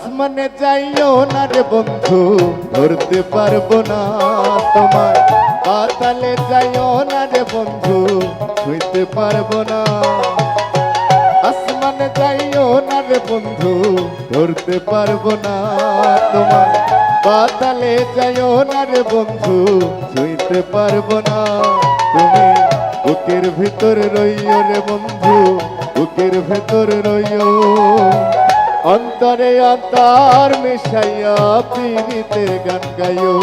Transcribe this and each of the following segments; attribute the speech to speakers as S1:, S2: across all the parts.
S1: আসমানে যাইও না রে বন্ধু ধরতে পারব না তোমার পাতালে যাইও না রে বন্ধু ছুঁইতে পারব না। আসমানে যাইও না রে বন্ধু ধরতে পারব না তোমার পাতালে যাইও না রে বন্ধু ছুঁইতে পারব না তুমি। বুকের ভিতর রইও রে বন্ধু, বুকের ভিতর রইও। অন্তরে অন্তর মিশাইয়া পীড়িতের গান গাইও।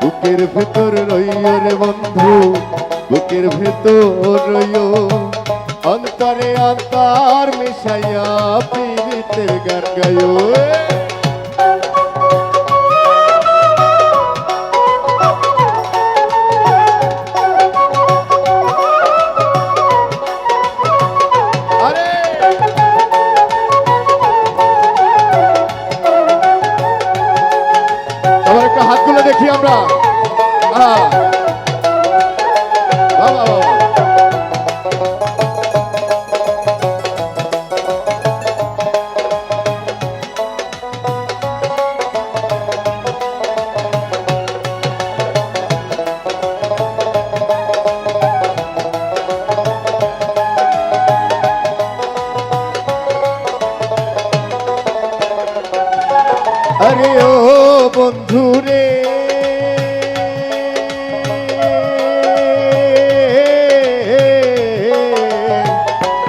S1: বুকের ভেতর রইও রে বন্ধু, বুকের ভেতর রইও। অন্তরে অন্তর মিশাইয়া পীড়িতের গান গাইও। আরে ও বন্ধু রে।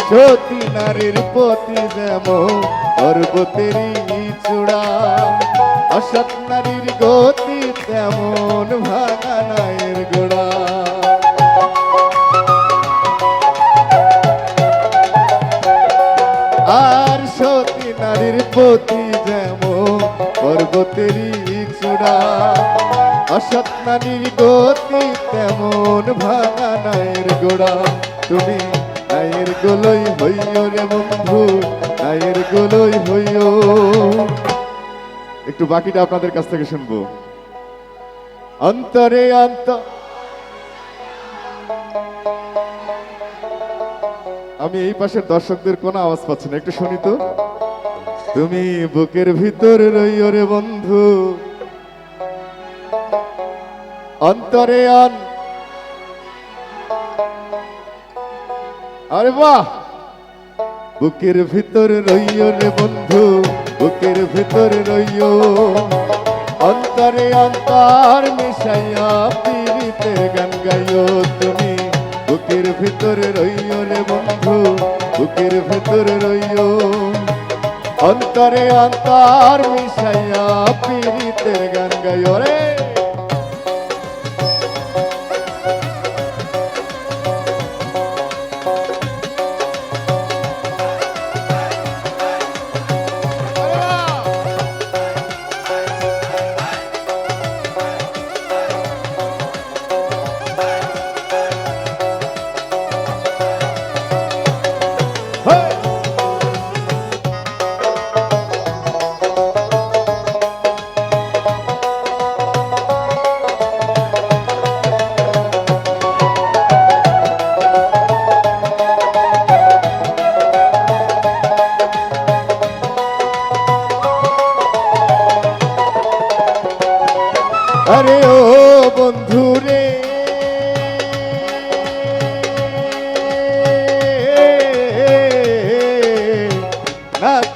S1: সতী নারীর পতি যেমন পর্বতেরই চূড়া, অসৎ নারীর গতি তেমন ভাঙা। পর্বতেরই চূড়া। অসৎ নারীর গতি তেমন ভাঙা নায়ের গোড়া। তুমি নায়ের গোলই হইও রে বন্ধু, নায়ের গোলই হইও। একটু বাকিটা আপনাদের কাছ থেকে শুনব। অন্তরে অন্ত আমি এই পাশের দর্শকদের কোনো আওয়াজ পাচ্ছি না। একটু শুনি তো। তুমি বুকের ভিতর রইও রে বন্ধু। অন্তরে আন। আরে বাহ! বুকের ভিতর রইও রে বন্ধু, বুকের ভিতর রইও। অন্তরে অন্তর মিশাইয়া পীড়িতে গান গাইও তুমি। বুকের ভিতর রইও রে বন্ধু, বুকের ভিতর রইও। অন্তরে অন্তর মিশাইয়া পীড়িতে গান গাইও রে Hey!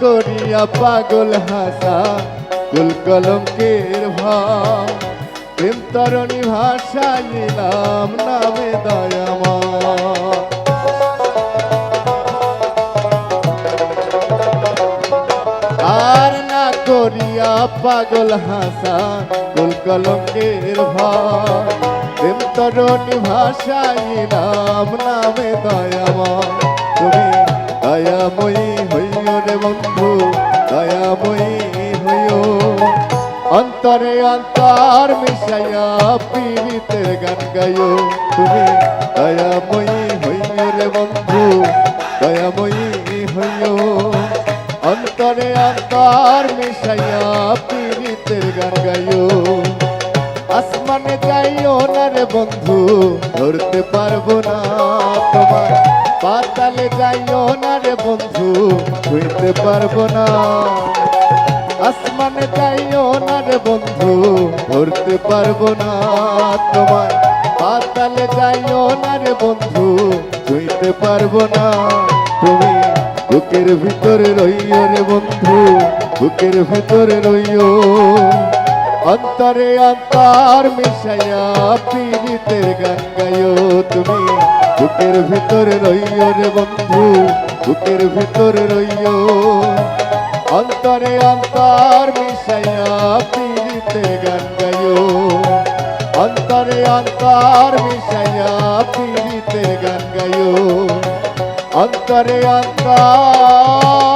S1: করিয়া পাগল হাসা, কুল কলঙ্কের ভাব। প্রেম তরণী ভাষা নিলাম নামে দয়ামা আর না করিয়া পাগল হাসা, কুল কলঙ্কের ভাই প্রেম তরণী ভাষাই নাম নামে দয়ামা তুমি দয়াময়ী পীড়িতের গান গাইও তুমি। দয়াময়ী হইও রে বন্ধু, দয়াময়ী হইও অন্তরে অন্তর মিশাইয়া পীড়িতের গান গাইও। আসমানে যাইও না রে বন্ধু, ধরতে পারব না তোমার পাতালে যাইও না রে বন্ধু ছুঁইতে পারব না। আসমানে যাইও না রে বন্ধু ধরতে পারব না তোমায়। পাতালে যাইও না রে বন্ধু ছুঁইতে পারব না তুমি। বুকের ভিতরে রইও রে বন্ধু, বুকের ভিতরে রইও। অন্তরে অন্তর মিশাইয়া পীড়িতের গান তুমি। বুকের ভিতরে রইও রে বন্ধু, বুকের ভিতরে রইও। অন্তরে অন্তর মিশাইয়া অন্তরে অন্তর মিশাইয়া পীড়িতের গান গাইও। অন্তরে অন্তর